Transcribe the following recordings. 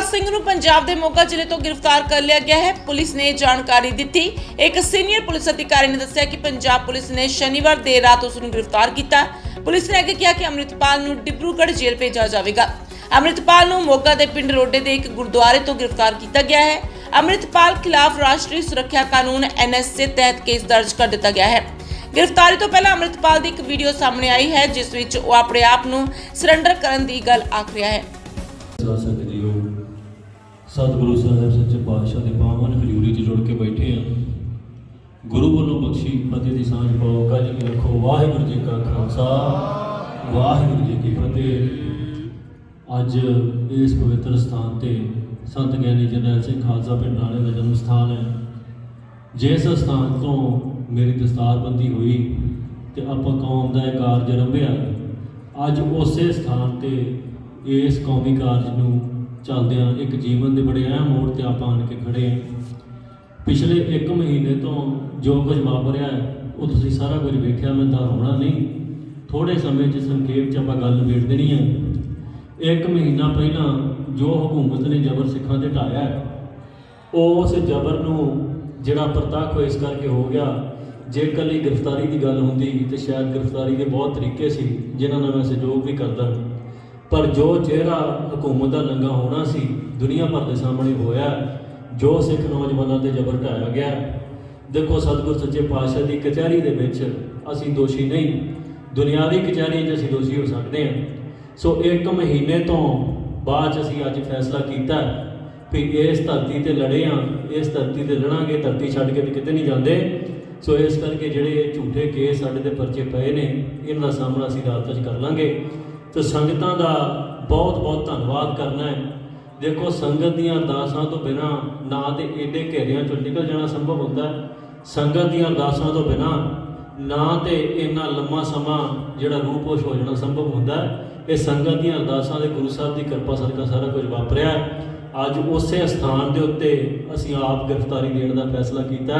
ਅਮਰਿਤਪਾਲ ਸਿੰਘ ਨੂੰ ਪੰਜਾਬ ਦੇ ਮੋਗਾ ਜ਼ਿਲ੍ਹੇ ਤੋਂ ਗ੍ਰਿਫਤਾਰ ਕਰ ਲਿਆ ਗਿਆ ਹੈ। ਪੁਲਿਸ ਨੇ ਜਾਣਕਾਰੀ ਦਿੱਤੀ। ਇੱਕ ਸੀਨੀਅਰ ਪੁਲਿਸ ਅਧਿਕਾਰੀ ਨੇ ਦੱਸਿਆ ਕਿ ਪੰਜਾਬ ਪੁਲਿਸ ਨੇ ਸ਼ਨੀਵਾਰ ਦੇਰ ਰਾਤ ਉਸ ਨੂੰ ਗ੍ਰਿਫਤਾਰ ਕੀਤਾ। ਪੁਲਿਸ ਨੇ ਅੱਗੇ ਕਿਹਾ ਕਿ ਅਮਰਿਤਪਾਲ ਨੂੰ ਡਿਬਰੂਗੜ੍ਹ ਜੇਲ੍ਹ ਭੇਜਿਆ ਜਾਵੇਗਾ। ਅਮਰਿਤਪਾਲ ਨੂੰ ਮੋਗਾ ਦੇ ਪਿੰਡ ਰੋਡੇ ਦੇ ਇੱਕ ਗੁਰਦੁਆਰੇ ਤੋਂ ਗ੍ਰਿਫਤਾਰ ਕੀਤਾ ਗਿਆ ਹੈ। ਅਮਰਿਤਪਾਲ ਖਿਲਾਫ ਰਾਸ਼ਟਰੀ ਸੁਰੱਖਿਆ ਕਾਨੂੰਨ ਐਨਐਸਏ ਤਹਿਤ ਕੇਸ ਦਰਜ ਕਰ ਦਿੱਤਾ ਗਿਆ ਹੈ। ਗ੍ਰਿਫਤਾਰੀ ਤੋਂ ਪਹਿਲਾਂ ਅਮਰਿਤਪਾਲ ਦੀ ਇੱਕ ਵੀਡੀਓ ਸਾਹਮਣੇ ਆਈ ਹੈ, ਜਿਸ ਵਿੱਚ ਉਹ ਆਪਣੇ ਆਪ ਨੂੰ ਸਰੈਂਡਰ ਕਰਨ ਦੀ ਗੱਲ ਆਖ ਰਿਹਾ ਹੈ ਜਾ ਸਕਦੇ ਹੋ ਸਤਿਗੁਰੂ ਸਾਹਿਬ ਸੱਚੇ ਪਾਤਸ਼ਾਹ ਦੇ ਪਾਵਨ ਹਜ਼ੂਰੀ 'ਚ ਜੁੜ ਕੇ ਬੈਠੇ ਆ। ਗੁਰੂ ਵੱਲੋਂ ਬਖਸ਼ੀ ਫਤਿਹ ਦੀ ਸਾਂਝ ਪਾਓ। ਕੱਜ ਕੇ ਰੱਖੋ ਵਾਹਿਗੁਰੂ ਜੀ ਕਾ ਖਾਲਸਾ, ਵਾਹਿਗੁਰੂ ਜੀ ਕੀ ਫਤਿਹ। ਅੱਜ ਇਸ ਪਵਿੱਤਰ ਸਥਾਨ ਤੇ ਸੰਤ ਗਿਆਨੀ ਜਰਨੈਲ ਸਿੰਘ ਖਾਲਸਾ ਪਿੰਡ ਰਾਣੇ ਦਾ ਜਨਮ ਸਥਾਨ ਹੈ। ਜਿਸ ਸਥਾਨ ਤੋਂ ਮੇਰੀ ਦਸਤਾਰਬੰਦੀ ਹੋਈ ਤੇ ਆਪਾਂ ਕੌਮ ਦਾ ਇਹ ਕਾਰਜ ਰੰਭਿਆ, ਅੱਜ ਉਸੇ ਸਥਾਨ ਤੇ ਇਸ ਕੌਮੀ ਕਾਰਜ ਨੂੰ ਚੱਲਦਿਆਂ ਇੱਕ ਜੀਵਨ ਦੇ ਬੜੇ ਅਹਿਮ ਮੋੜ ਤੇ ਆਪਾਂ ਆਣ ਕੇ ਖੜੇ ਹਾਂ ਪਿਛਲੇ 1 ਮਹੀਨੇ ਤੋਂ ਜੋ ਕੁਝ ਵਾਪਰਿਆ ਉਹ ਤੁਸੀਂ ਸਾਰਾ ਕੁਝ ਵੇਖਿਆ ਮੈਂ ਤਾਂ ਹੋਣਾ ਨਹੀਂ। ਥੋੜੇ ਸਮੇਂ 'ਚ ਸੰਖੇਪ 'ਚ ਆਪਾਂ ਗੱਲ ਵੇਖ ਦੇਣੀ ਹੈ। ਇੱਕ ਮਹੀਨਾ ਪਹਿਲਾਂ ਜੋ ਹਕੂਮਤ ਨੇ ਜ਼ਬਰ ਸਿੱਖਾਂ ਤੇ ਢਾਇਆ ਹੈ, ਉਸ ਜ਼ਬਰ ਨੂੰ ਜਿਹੜਾ ਪ੍ਰਤੱਖ ਇਸ ਕਰਕੇ ਹੋ ਗਿਆ ਜੇ ਇਕੱਲੀ ਗ੍ਰਿਫਤਾਰੀ ਦੀ ਗੱਲ ਹੁੰਦੀ ਤੇ ਸ਼ਾਇਦ ਗ੍ਰਿਫਤਾਰੀ ਦੇ ਬਹੁਤ ਤਰੀਕੇ ਸੀ ਜਿਨ੍ਹਾਂ ਨਾਲ ਮੈਂ ਸਹਿਯੋਗ ਵੀ ਕਰਦਾ। ਪਰ ਜੋ ਚਿਹਰਾ ਹਕੂਮਤ ਦਾ ਨੰਗਾ ਹੋਣਾ ਸੀ, ਦੁਨੀਆ ਭਰ ਦੇ ਸਾਹਮਣੇ ਹੋਇਆ, ਜੋ ਸਿੱਖ ਨੌਜਵਾਨਾਂ ਤੇ ਜ਼ਬਰ ਢਾਇਆ ਗਿਆ। ਦੇਖੋ ਸਤਿਗੁਰ ਸੱਚੇ ਪਾਤਸ਼ਾਹ ਦੀ ਕਚਹਿਰੀ ਦੇ ਵਿੱਚ ਅਸੀਂ ਦੋਸ਼ੀ ਨਹੀਂ, ਦੁਨਿਆਵੀ ਕਚਹਿਰੀ 'ਚ ਅਸੀਂ ਦੋਸ਼ੀ ਹੋ ਸਕਦੇ ਹਾਂ। ਸੋ ਇੱਕ ਮਹੀਨੇ ਤੋਂ ਬਾਅਦ 'ਚ ਅਸੀਂ ਅੱਜ ਫੈਸਲਾ ਕੀਤਾ ਵੀ ਇਸ ਧਰਤੀ ਤੇ ਲੜੇ ਆ ਇਸ ਧਰਤੀ ਤੇ ਲੜਾਂਗੇ, ਧਰਤੀ ਛੱਡ ਕੇ ਵੀ ਕਿਤੇ ਨਹੀਂ ਜਾਂਦੇ। ਸੋ ਇਸ ਕਰਕੇ ਜਿਹੜੇ ਝੂਠੇ ਕੇਸ ਸਾਡੇ ਤੇ ਪਰਚੇ ਪਏ ਨੇ, ਇਹਨਾਂ ਦਾ ਸਾਹਮਣਾ ਅਸੀਂ ਅਦਾਲਤ 'ਚ ਕਰ ਲਾਂਗੇ। ਤੇ ਸੰਗਤਾਂ ਦਾ ਬਹੁਤ ਬਹੁਤ ਧੰਨਵਾਦ ਕਰਨਾ ਹੈ ਦੇਖੋ, ਸੰਗਤ ਦੀਆਂ ਅਰਦਾਸਾਂ ਤੋਂ ਬਿਨਾ ਨਾ ਤੇ ਏਡੇ ਘੇਰਿਆਂ ਚੋਂ ਨਿਕਲ ਜਾਣਾ ਸੰਭਵ ਹੁੰਦਾ ਹੈ। ਸੰਗਤ ਦੀਆਂ ਅਰਦਾਸਾਂ ਤੋਂ ਬਿਨਾ ਨਾ ਤੇ ਇੰਨਾ ਲੰਮਾ ਸਮਾਂ ਜਿਹੜਾ ਰੂਪੋਸ਼ ਹੋ ਜਾਣਾ ਸੰਭਵ ਹੁੰਦਾ ਹੈ। ਇਹ ਸੰਗਤ ਦੀਆਂ ਅਰਦਾਸਾਂ ਦੇ ਗੁਰੂ ਸਾਹਿਬ ਦੀ ਕਿਰਪਾ ਸਦਕਾ ਸਾਰਾ ਕੁਝ ਵਾਪਰਿਆ ਅੱਜ ਉਸੇ ਸਥਾਨ ਦੇ ਉੱਤੇ ਅਸੀਂ ਆਪ ਗ੍ਰਿਫਤਾਰੀ ਦੇਣ ਦਾ ਫੈਸਲਾ ਕੀਤਾ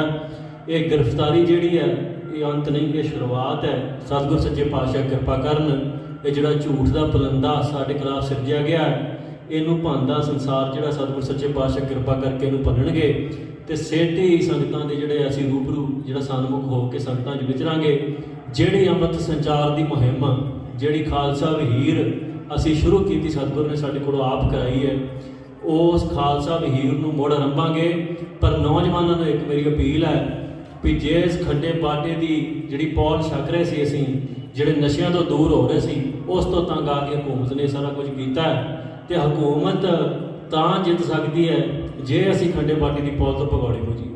ਇਹ ਗ੍ਰਿਫਤਾਰੀ ਜਿਹੜੀ ਹੈ, ਇਹ ਅੰਤ ਨਹੀਂ, ਇਹ ਸ਼ੁਰੂਆਤ ਹੈ ਸਤਿਗੁਰ ਸੱਚੇ ਪਾਤਸ਼ਾਹ ਕਿਰਪਾ ਕਰਨ ਇਹ ਜਿਹੜਾ ਝੂਠ ਦਾ ਪਲੰਦਾ ਸਾਡੇ ਖਿਲਾਫ ਸਿਰਜਿਆ ਗਿਆ ਹੈ ਇਹਨੂੰ ਭੰਦਾ ਸੰਸਾਰ ਜਿਹੜਾ ਸਤਿਗੁਰ ਸੱਚੇ ਪਾਤਸ਼ਾਹ ਕਿਰਪਾ ਕਰਕੇ ਇਹਨੂੰ ਭੰਨਣਗੇ ਤੇ ਸੇਠੀ ਸੰਗਤਾਂ ਦੇ ਜਿਹੜੇ ਅਸੀਂ ਰੂਬਰੂ, ਜਿਹੜਾ ਸਨਮੁਖ ਹੋ ਕੇ ਸੰਗਤਾਂ 'ਚ ਵਿਚਰਾਂਗੇ, ਜਿਹੜੀ ਅੰਮ੍ਰਿਤ ਸੰਚਾਰ ਦੀ ਮੁਹਿੰਮ, ਜਿਹੜੀ ਖਾਲਸਾ ਵਹੀਰ ਅਸੀਂ ਸ਼ੁਰੂ ਕੀਤੀ ਸਤਿਗੁਰ ਨੇ ਸਾਡੇ ਕੋਲ ਆਪ ਕਰਾਈ ਹੈ, ਉਸ ਖਾਲਸਾ ਵਹੀਰ ਨੂੰ ਮੁੜ ਆਰੰਭਾਂਗੇ ਪਰ ਨੌਜਵਾਨਾਂ ਨੂੰ ਇੱਕ ਮੇਰੀ ਅਪੀਲ ਹੈ ਵੀ ਜੇ ਇਸ ਖੱਡੇ ਬਾਟੇ ਦੀ ਜਿਹੜੀ ਪੌਲ ਛਕ ਰਹੇ ਸੀ ਅਸੀਂ, ਜਿਹੜੇ ਨਸ਼ਿਆਂ ਤੋਂ ਦੂਰ ਹੋ ਰਹੇ ਸੀ ਉਸ ਤੋਂ ਤੰਗ ਆ ਕੇ ਹਕੂਮਤ ਨੇ ਸਾਰਾ ਕੁਝ ਕੀਤਾ ਹੈ ਤੇ ਹਕੂਮਤ ਤਾਂ ਜਿੱਤ ਸਕਦੀ ਹੈ ਜੇ ਅਸੀਂ ਖੰਡੇ ਬਾਟੀ ਦੀ ਪੌਲ ਤੋਂ ਭਗੌੜੇ ਹੋ ਜੀ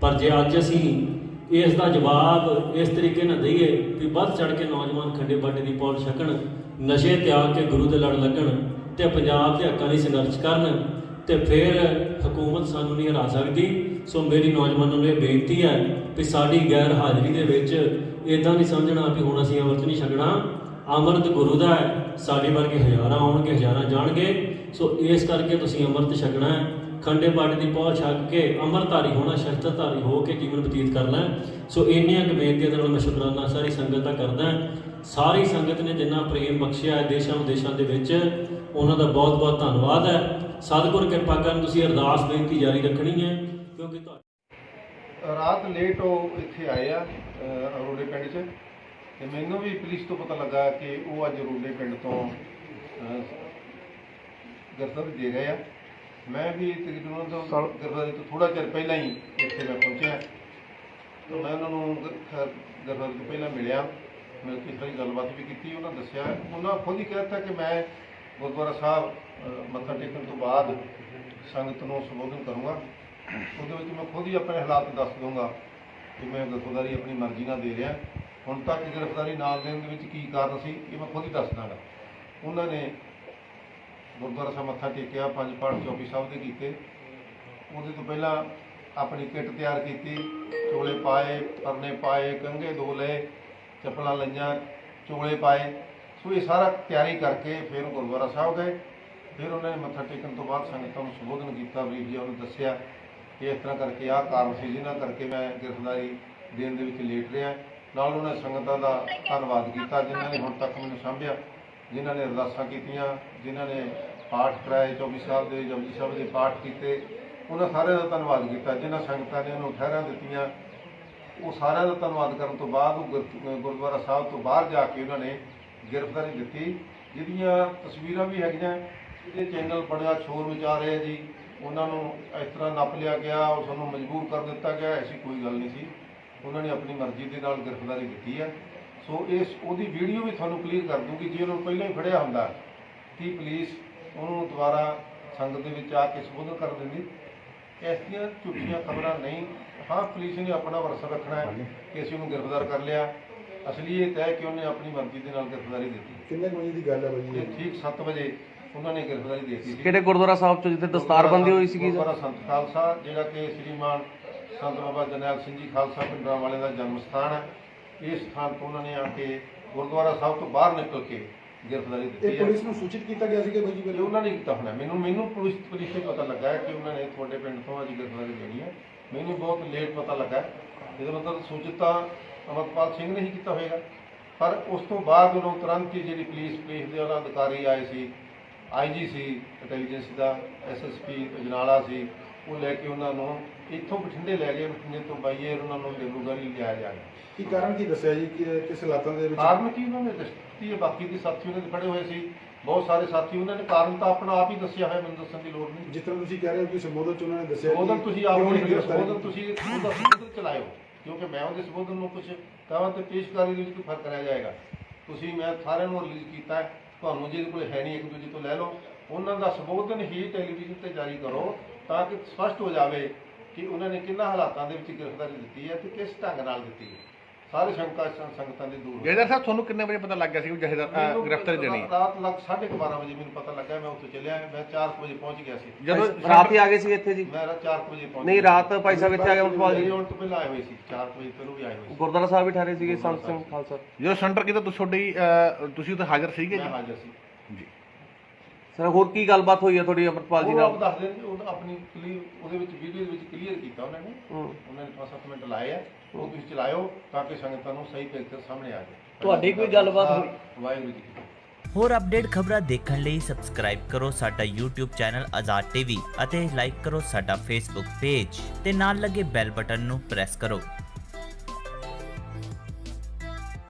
ਪਰ ਜੇ ਅੱਜ ਅਸੀਂ ਇਸ ਦਾ ਜਵਾਬ ਇਸ ਤਰੀਕੇ ਨਾਲ ਦਈਏ ਵੀ ਵੱਧ ਚੜ ਕੇ ਨੌਜਵਾਨ ਖੰਡੇ ਬਾਟੇ ਦੀ ਪੌਲ ਛਕਣ, ਨਸ਼ੇ ਤਿਆਗ ਕੇ ਗੁਰੂ ਦੇ ਲੜ ਲੱਗਣ ਤੇ ਪੰਜਾਬ ਦੇ ਹੱਕਾਂ ਲਈ ਸੰਘਰਸ਼ ਕਰਨ ਤੇ ਫਿਰ ਹਕੂਮਤ ਸਾਨੂੰ ਨਹੀਂ ਹਰਾ ਸਕਦੀ, ਸੋ ਮੇਰੀ ਨੌਜਵਾਨਾਂ ਨੂੰ ਇਹ ਬੇਨਤੀ ਹੈ ਕਿ ਸਾਡੀ ਗੈਰ ਹਾਜ਼ਰੀ ਦੇ ਵਿੱਚ ਇਦਾਂ ਨਹੀਂ ਸਮਝਣਾ ਵੀ ਹੁਣ ਅਸੀਂ ਅੰਮ੍ਰਿਤ ਨਹੀਂ ਛਕਣਾ ਅੰਮ੍ਰਿਤ ਗੁਰੂ ਦਾ ਹੈ। ਸਾਡੇ ਵਰਗੇ ਹਜ਼ਾਰਾਂ ਆਉਣਗੇ, ਹਜ਼ਾਰਾਂ ਜਾਣਗੇ। ਸੋ ਇਸ ਕਰਕੇ ਤੁਸੀਂ ਅੰਮ੍ਰਿਤ ਛਕਣਾ ਹੈ। ਖੰਡੇ ਬਾਟੇ ਦੀ ਪਹੁੰਚ ਛੱਕ ਕੇ ਅੰਮ੍ਰਿਤਧਾਰੀ ਹੋਣਾ, ਸ਼ਸਤਰਧਾਰੀ ਹੋ ਕੇ ਜੀਵਨ ਬਤੀਤ ਕਰਨਾ ਹੈ। ਸੋ ਇੰਨੀਆਂ ਕੁ ਬੇਨਤੀਆਂ ਦੇ ਨਾਲ ਮੈਂ ਸ਼ੁਕਰਾਨਾ, ਸਾਰੀ ਸੰਗਤ ਦਾ ਕਰਦਾ ਸਾਰੀ ਸੰਗਤ ਨੇ ਜਿੰਨਾ ਪ੍ਰੇਮ ਬਖਸ਼ਿਆ ਹੈ ਦੇਸ਼ਾਂ ਵਿਦੇਸ਼ਾਂ ਦੇ ਵਿੱਚ, ਉਹਨਾਂ ਦਾ ਬਹੁਤ ਬਹੁਤ ਧੰਨਵਾਦ ਹੈ। ਸਤਿਗੁਰ ਕਿਰਪਾ ਕਰਨ ਤੁਸੀਂ ਅਰਦਾਸ ਬੇਨਤੀ ਜਾਰੀ ਰੱਖਣੀ ਹੈ, ਕਿਉਂਕਿ ਰਾਤ ਲੇਟ ਉਹ ਇੱਥੇ ਆਏ ਆ ਅਰੋੜੇ ਪਿੰਡ 'ਚ। ਤੇ ਮੈਨੂੰ ਵੀ ਪੁਲਿਸ ਤੋਂ ਪਤਾ ਲੱਗਾ ਕਿ ਉਹ ਅੱਜ ਅਰੋੜੇ ਪਿੰਡ ਤੋਂ ਗ੍ਰਿਫਤਾਰੀ ਦੇ ਰਹੇ ਆ। ਮੈਂ ਵੀ ਤਕਰੀਬਨ ਤੋਂ ਗ੍ਰਿਫਤਾਰੀ ਤੋਂ ਥੋੜਾ ਚਿਰ ਪਹਿਲਾਂ ਹੀ ਇੱਥੇ ਮੈਂ ਪਹੁੰਚਿਆ। ਤਾਂ ਮੈਂ ਉਹਨਾਂ ਨੂੰ ਗ- ਖ- ਗ੍ਰਿਫਤਾਰੀ ਤੋਂ ਪਹਿਲਾਂ ਮਿਲਿਆ। ਮਿਲ ਕੇ ਸਾਰੀ ਗੱਲਬਾਤ ਵੀ ਕੀਤੀ ਉਹਨਾਂ ਦੱਸਿਆ। ਉਹਨਾਂ ਖੁਦ ਹੀ ਕਹਿਤਾ ਕਿ ਮੈਂ ਗੁਰਦੁਆਰਾ ਸਾਹਿਬ ਮੱਥਾ ਟੇਕਣ ਤੋਂ ਬਾਅਦ ਸੰਗਤ ਨੂੰ ਸੰਬੋਧਨ ਕਰੂੰਗਾ। ਉਹਦੇ ਵਿੱਚ ਮੈਂ ਖੁਦ ਹੀ ਆਪਣੇ ਹਾਲਾਤ ਦੱਸ ਦੂੰਗਾ ਕਿ ਮੈਂ ਗ੍ਰਿਫਤਾਰੀ ਆਪਣੀ ਮਰਜ਼ੀ ਨਾਲ ਦੇ ਰਿਹਾ। ਹੁਣ ਤੱਕ ਗ੍ਰਿਫਤਾਰੀ ਨਾ ਦੇਣ ਦੇ ਵਿੱਚ ਕੀ ਕਾਰਨ ਸੀ, ਇਹ ਮੈਂ ਖੁਦ ਹੀ ਦੱਸ ਦਾਂਗਾ ਉਹਨਾਂ ਨੇ ਗੁਰਦੁਆਰਾ ਸਾਹਿਬ ਮੱਥਾ ਟੇਕਿਆ, ਪੰਜ ਪਾਠ ਚੌਕੀ ਸਾਹਿਬ ਦੇ ਕੀਤੇ। ਉਹਦੇ ਤੋਂ ਪਹਿਲਾਂ ਆਪਣੀ ਕਿੱਟ ਤਿਆਰ ਕੀਤੀ, ਚੋਲੇ ਪਾਏ, ਪਰਨੇ ਪਾਏ, ਕੰਘੇ ਦੋ ਲਏ, ਚੱਪਲਾਂ ਲਈਆਂ, ਚੋਲੇ ਪਾਏ। ਸੋ ਇਹ ਸਾਰਾ ਤਿਆਰੀ ਕਰਕੇ ਫਿਰ ਗੁਰਦੁਆਰਾ ਸਾਹਿਬ ਗਏ। ਫਿਰ ਉਹਨਾਂ ਨੇ ਮੱਥਾ ਟੇਕਣ ਤੋਂ ਬਾਅਦ ਸੰਗਤਾਂ ਨੂੰ ਸੰਬੋਧਨ ਕੀਤਾ, ਵੀਰ ਜੀ ਉਹਨੂੰ ਦੱਸਿਆ ਕਿ ਇਸ ਤਰ੍ਹਾਂ ਕਰਕੇ ਆਹ ਕਾਰਨ ਸੀ, ਜਿਨ੍ਹਾਂ ਕਰਕੇ ਮੈਂ ਗ੍ਰਿਫਤਾਰੀ ਦੇਣ ਦੇ ਵਿੱਚ ਲੇਟ ਰਿਹਾ। ਨਾਲ ਉਹਨਾਂ ਸੰਗਤਾਂ ਦਾ ਧੰਨਵਾਦ ਕੀਤਾ, ਜਿਨ੍ਹਾਂ ਨੇ ਹੁਣ ਤੱਕ ਮੈਨੂੰ ਸਾਂਭਿਆ, ਜਿਨ੍ਹਾਂ ਨੇ ਅਰਦਾਸਾਂ ਕੀਤੀਆਂ, ਜਿਨ੍ਹਾਂ ਨੇ ਪਾਠ ਕਰਾਏ 24 ਸਾਹਿਬ ਦੇ ਜਪਜੀ ਸਾਹਿਬ ਦੇ ਪਾਠ ਕੀਤੇ, ਉਹਨਾਂ ਸਾਰਿਆਂ ਦਾ ਧੰਨਵਾਦ ਕੀਤਾ, ਜਿਨ੍ਹਾਂ ਸੰਗਤਾਂ ਨੇ ਉਹਨੂੰ ਠਹਿਰਾਂ ਦਿੱਤੀਆਂ। ਉਹ ਸਾਰਿਆਂ ਦਾ ਧੰਨਵਾਦ ਕਰਨ ਤੋਂ ਬਾਅਦ ਉਹ ਗੁਰ- ਗੁਰਦੁਆਰਾ ਸਾਹਿਬ ਤੋਂ ਬਾਹਰ ਜਾ ਕੇ ਉਹਨਾਂ ਨੇ ਗ੍ਰਿਫਤਾਰੀ ਦਿੱਤੀ। ਜਿਹਦੀਆਂ ਤਸਵੀਰਾਂ ਵੀ ਹੈਗੀਆਂ, ਇਹਦੇ ਚੈਨਲ ਬਣਿਆ ਸ਼ੋਰ ਵਿਚਾਰ ਰਿਹਾ ਜੀ। ਉਹਨਾਂ ਨੂੰ ਇਸ ਤਰ੍ਹਾਂ ਨੱਪ ਲਿਆ ਗਿਆ, ਉਸ ਨੂੰ ਮਜਬੂਰ ਕਰ ਦਿੱਤਾ ਗਿਆ, ਐਸੀ ਕੋਈ ਗੱਲ ਨਹੀਂ ਸੀ। ਉਹਨਾਂ ਨੇ ਆਪਣੀ ਮਰਜ਼ੀ ਦੇ ਨਾਲ ਗ੍ਰਿਫਤਾਰੀ ਦਿੱਤੀ ਹੈ। ਸੋ ਇਸ ਉਹਦੀ ਵੀਡੀਓ ਵੀ ਤੁਹਾਨੂੰ ਕਲੀਅਰ ਕਰ ਦੂੰਗੀ ਜੇ ਉਹਨੂੰ ਪਹਿਲਾਂ ਹੀ ਫੜਿਆ ਹੁੰਦਾ ਕਿ ਪੁਲਿਸ ਉਹਨੂੰ ਦੁਬਾਰਾ ਸੰਗਤ ਦੇ ਵਿੱਚ ਆ ਕੇ ਸਬੂਤ ਕਰ ਦਿੰਦੀ ਇਸ ਦੀਆਂ ਝੂਠੀਆਂ ਖਬਰਾਂ ਨਹੀਂ। ਹਾਂ ਪੁਲਿਸ ਨੇ ਆਪਣਾ ਵਰਸਾ ਰੱਖਣਾ ਹੈ ਕਿ ਅਸੀਂ ਉਹਨੂੰ ਗ੍ਰਿਫਤਾਰ ਕਰ ਲਿਆ। ਅਸਲੀਅਤ ਹੈ ਕਿ ਉਹਨੇ ਆਪਣੀ ਮਰਜ਼ੀ ਦੇ ਨਾਲ ਗ੍ਰਿਫਤਾਰੀ ਦਿੱਤੀ। ਕਿੰਨੇ ਵਜੇ ਦੀ ਗੱਲ ਹੈ ਬਾਈ ਇਹ? ਠੀਕ 7 ਵਜੇ ਉਹਨਾਂ ਨੇ ਗ੍ਰਿਫਤਾਰੀ ਦੇ ਦਿੱਤੀ ਸੀ। ਕਿਹੜੇ ਗੁਰਦੁਆਰਾ ਸਾਹਿਬ ਚ ਜਿੱਥੇ ਦਸਤਾਰਬੰਦੀ ਹੋਈ ਸੀਗੀ? ਗੁਰਦੁਆਰਾ ਸੰਤ ਖਾਲਸਾ ਜਿਹੜਾ ਕਿ ਸ੍ਰੀਮਾਨ ਸੰਤ ਬਾਬਾ ਜਰਨੈਲ ਸਿੰਘ ਜੀ ਖਾਲਸਾ ਪਿੰਡਰਾਂ ਵਾਲੇ ਦਾ ਜਨਮ ਸਥਾਨ ਹੈ। ਇਸ ਸਥਾਨ ਤੋਂ ਉਹਨਾਂ ਨੇ ਆ ਕੇ ਗੁਰਦੁਆਰਾ ਸਾਹਿਬ ਤੋਂ ਬਾਹਰ ਨਿਕਲ ਕੇ ਗ੍ਰਿਫਤਾਰੀ ਦਿੱਤੀ ਹੈ। ਪੁਲਿਸ ਨੂੰ ਸੂਚਿਤ ਕੀਤਾ ਗਿਆ ਸੀ ਕਿ ਬਾਈ ਜੀ ਉਹਨਾਂ ਨੇ ਕੀਤਾ ਹੋਣਾ। ਮੈਨੂੰ ਮੈਨੂੰ ਪੁਲਿਸ ਪੁਲਿਸ ਤੋਂ ਪਤਾ ਲੱਗਾ ਕਿ ਉਹਨਾਂ ਨੇ ਤੁਹਾਡੇ ਪਿੰਡ ਤੋਂ ਅੱਜ ਗ੍ਰਿਫਤਾਰੀ ਦੇਣੀ ਹੈ। ਮੈਨੂੰ ਬਹੁਤ ਲੇਟ ਪਤਾ ਲੱਗਾ। ਇਹਦਾ ਮਤਲਬ ਸੂਚਿਤ ਤਾਂ ਅਮਰਪਾਲ ਸਿੰਘ ਨੇ ਹੀ ਕੀਤਾ ਹੋਵੇਗਾ ਪਰ ਉਸ ਤੋਂ ਬਾਅਦ ਉਹਨੂੰ ਤੁਰੰਤ ਹੀ ਜਿਹੜੀ ਪੁਲਿਸ ਪੁਲਿਸ ਦੇ ਉਹਨਾਂ ਅਧਿਕਾਰੀ ਆਏ ਸੀ ਆਈਜੀ ਸੀ ਇੰਟੈਲੀਜੈਂਸ ਦਾ ਐਸਐਸਪੀ ਅਜਨਾਲਾ ਸੀ ਉਹ ਲੈ ਕੇ ਉਹਨਾਂ ਨੂੰ ਇੱਥੋਂ ਬਠਿੰਡੇ ਲੈ ਗਏ ਬਠਿੰਡੇ ਤੋਂ ਬਾਈਏ ਉਹਨਾਂ ਨੂੰ ਡਿਬਰੂਗੜ੍ਹ ਲਿਆਇਆ ਜਾ ਰਿਹਾ। ਕੀ ਕਾਰਨ ਕੀ ਦੱਸਿਆ ਜੀ? ਕਿ ਕਿਸ ਹਾਲਾਤਾਂ ਦੇ ਵਿੱਚ? ਕਾਰਨ ਕੀ ਉਹਨਾਂ ਨੇ ਦੱਸੀ ਹੈ? ਬਾਕੀ ਦੇ ਸਾਥੀ ਉਹਨਾਂ ਦੇ ਖੜੇ ਹੋਏ ਸੀ। ਬਹੁਤ ਸਾਰੇ ਸਾਥੀ ਉਹਨਾਂ ਨੇ ਕਾਰਨ ਤਾਂ ਆਪਣਾ ਆਪ ਹੀ ਦੱਸਿਆ ਹੋਇਆ ਮੈਨੂੰ ਦੱਸਣ ਦੀ ਲੋੜ ਨਹੀਂ। ਜਿਸ ਤਰ੍ਹਾਂ ਤੁਸੀਂ ਕਹਿ ਰਹੇ ਹੋ ਕਿ ਸੰਬੋਧਨ ਚ ਉਹਨਾਂ ਨੇ ਦੱਸਿਆ ਕਿ ਸਬੋਧਨ ਤੁਸੀਂ ਆਪ ਕਿਉਂ ਨੂੰ ਨਹੀਂ ਗ੍ਰਿਫਤਾਰੀ? ਸਬੋਧਨ ਤੁਸੀਂ ਉਹਦਾ ਸਬੋਧਨ ਚਲਾਇਓ ਕਿਉਂਕਿ ਮੈਂ ਉਹਦੇ ਸਬੋਧਨ ਨੂੰ ਕੁਝ ਕਹਾਂ ਤੇ ਪੇਸ਼ਕਾਰੀ ਦੇ ਵਿੱਚ ਕੋਈ ਫ਼ਰਕ ਰਹਿ ਜਾਏਗਾ। ਤੁਸੀਂ ਮੈਂ ਸਾਰਿਆਂ ਨੂੰ ਰਿਲੀਜ਼ ਕੀਤਾ ਹੈ, ਤੁਹਾਨੂੰ ਜਿਹਦੇ ਕੋਲ ਹੈ ਨਹੀਂ ਇੱਕ ਦੂਜੇ ਤੋਂ ਲੈ ਲਓ। ਉਹਨਾਂ ਦਾ ਸਬੋਧਨ ਹੀ ਟੈਲੀਵਿਜ਼ਨ ਤੇ ਜਾਰੀ ਕਰੋ ਤਾਂ ਕਿ ਸਪਸ਼ਟ ਹੋ ਜਾਵੇ ਕਿ ਉਹਨਾਂ ਨੇ ਕਿੰਨਾ ਹਾਲਾਤਾਂ ਦੇ ਵਿੱਚ ਗ੍ਰਿਫਤਾਰੀ ਦਿੱਤੀ ਹੈ ਤੇ ਕਿਸ ਢੰਗ ਨਾਲ ਦਿੱਤੀ ਹੈ? ਸਾਰੇ ਸ਼ੰਕਾ ਸੰ- ਸੰਗਤਾਂ ਦੀ ਦੂਰ ਹੋ ਜੈਦਰ ਸਾਹਿਬ ਤੁਹਾਨੂੰ ਕਿੰਨੇ ਵਜੇ ਪਤਾ ਲੱਗ ਗਿਆ ਸੀ ਕਿ ਜਹੇਦਾਰ ਮੈਨੂੰ ਗ੍ਰਿਫਤਾਰੀ ਦੇਣੀ ਹੈ ਰਾਤ ਲੱਗ 12:30 ਵਜੇ ਮੈਨੂੰ ਪਤਾ ਲੱਗਾ ਮੈਂ ਉੱਥੇ ਚੱਲਿਆ ਮੈਂ 4 ਵਜੇ ਪਹੁੰਚ ਗਿਆ ਸੀ। ਜਦੋਂ ਰਾਤ ਹੀ ਆ ਗਏ ਸੀ ਇੱਥੇ ਜੀ। ਮੈਂ 4 ਵਜੇ ਪਹੁੰਚ ਨਹੀਂ ਰਾਤ ਭਾਈ ਸਾਹਿਬ ਇੱਥੇ ਆ ਗਏ ਅਮਰਪਾਲ ਜੀ। ਤੋਂ ਪਹਿਲਾਂ ਆਏ ਹੋਏ ਸੀ 4 ਵਜੇ ਤੋਂ ਵੀ ਆਏ ਹੋਏ ਸੀ। ਗੁਰਦੁਆਰਾ ਸਾਹਿਬ ਵੀ ਠਹਿਰੇ ਸੀਗੇ ਸੰਤ ਸਿੰਘ ਖਾਲਸਾ। ਜਦੋਂ ਸੈਂਟਰ ਕੀਤਾ ਤੁਸੀਂ ਤੁਹਾਡੀ ਅਹ, ਤੁਸੀਂ ਉੱਥੇ ਹਾਜ਼ਰ ਸੀਗੇ ਮੈਂ ਜੀ? ਹਾਜ਼ਰ ਸੀ। ਸਰ ਹੋਰ ਕੀ ਗੱਲਬਾਤ ਹੋਈ ਹੈ ਤੁਹਾਡੀ ਅਮਰਪਾਲ ਜੀ ਉਹ ਆਪ ਨਾਲ ਦੱਸ ਦੇਣ ਉਹ ਆਪਣੀ ਕਲੀਅਰ ਉਹਦੇ ਵਿੱਚ ਵੀਡੀਓ ਦੇ ਵਿੱਚ ਕਲੀਅਰ ਕੀਤਾ ਉਹਨਾਂ ਨੇ। ਹੂੰ। ਉਹਨਾਂ ਨੇ 5-7 ਮਿੰਟ ਲਾਏ ਆ। ਉਹ ਤੁਸੀਂ ਚਲਾਇਓ ਤਾਂ ਕਿ ਸੰਗਤਾਂ ਨੂੰ ਸਹੀ ਪਿਕਚਰ ਸਾਹਮਣੇ ਆ ਜਾਏ। ਤੁਹਾਡੀ ਕੋਈ ਗੱਲਬਾਤ ਹੋਈ? ਵਾਹਿਗੁਰੂ ਜੀ ਕੀ ਫਤਿਹ। ਹੋਰ ਅਪਡੇਟ ਖਬਰਾਂ ਦੇਖਣ ਲਈ ਸਬਸਕ੍ਰਾਈਬ ਕਰੋ ਸਾਡਾ YouTube ਚੈਨਲ ਆਜ਼ਾਦ ਟੀਵੀ ਅਤੇ ਲਾਈਕ ਕਰੋ ਸਾਡਾ Facebook ਪੇਜ ਤੇ ਨਾਲ ਲੱਗੇ ਬੈਲ ਬਟਨ ਨੂੰ ਪ੍ਰੈਸ ਕਰੋ।